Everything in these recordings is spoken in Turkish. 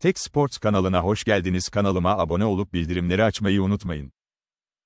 Tek Sports kanalına hoş geldiniz. Kanalıma abone olup bildirimleri açmayı unutmayın.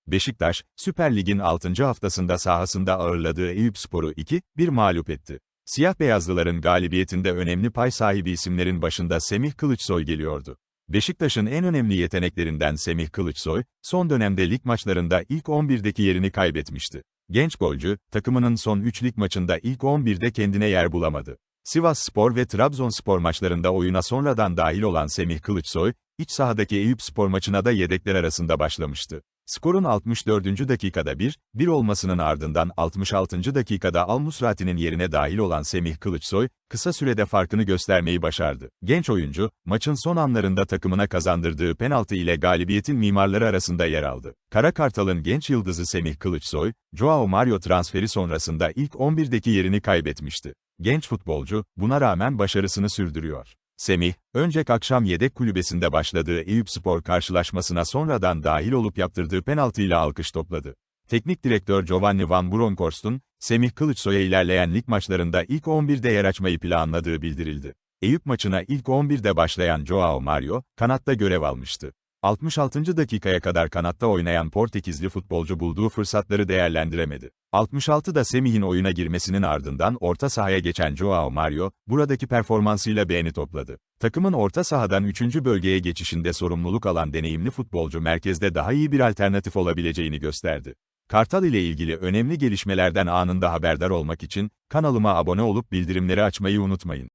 Beşiktaş, Süper Lig'in 6. haftasında sahasında ağırladığı Eyüpspor'u 2-1 mağlup etti. Siyah beyazlıların galibiyetinde önemli pay sahibi isimlerin başında Semih Kılıçsoy geliyordu. Beşiktaş'ın en önemli yeteneklerinden Semih Kılıçsoy, son dönemde lig maçlarında ilk 11'deki yerini kaybetmişti. Genç golcü, takımının son 3 lig maçında ilk 11'de kendine yer bulamadı. Sivas Spor ve Trabzonspor maçlarında oyuna sonradan dahil olan Semih Kılıçsoy, iç sahadaki Eyüp Spor maçına da yedekler arasında başlamıştı. Skorun 64. dakikada 1-1 olmasının ardından 66. dakikada Al Musrati'nin yerine dahil olan Semih Kılıçsoy, kısa sürede farkını göstermeyi başardı. Genç oyuncu, maçın son anlarında takımına kazandırdığı penaltı ile galibiyetin mimarları arasında yer aldı. Kara Kartal'ın genç yıldızı Semih Kılıçsoy, Joao Mario transferi sonrasında ilk 11'deki yerini kaybetmişti. Genç futbolcu, buna rağmen başarısını sürdürüyor. Semih, önceki akşam yedek kulübesinde başladığı Eyüpspor karşılaşmasına sonradan dahil olup yaptırdığı penaltıyla alkış topladı. Teknik direktör Giovanni Van Bronckhorst'un, Semih Kılıçsoy'a ilerleyen lig maçlarında ilk 11'de yer açmayı planladığı bildirildi. Eyüp maçına ilk 11'de başlayan Joao Mario, kanatta görev almıştı. 66. dakikaya kadar kanatta oynayan Portekizli futbolcu bulduğu fırsatları değerlendiremedi. 66'da Semih'in oyuna girmesinin ardından orta sahaya geçen Joao Mario, buradaki performansıyla beğeni topladı. Takımın orta sahadan 3. bölgeye geçişinde sorumluluk alan deneyimli futbolcu merkezde daha iyi bir alternatif olabileceğini gösterdi. Kartal ile ilgili önemli gelişmelerden anında haberdar olmak için, kanalıma abone olup bildirimleri açmayı unutmayın.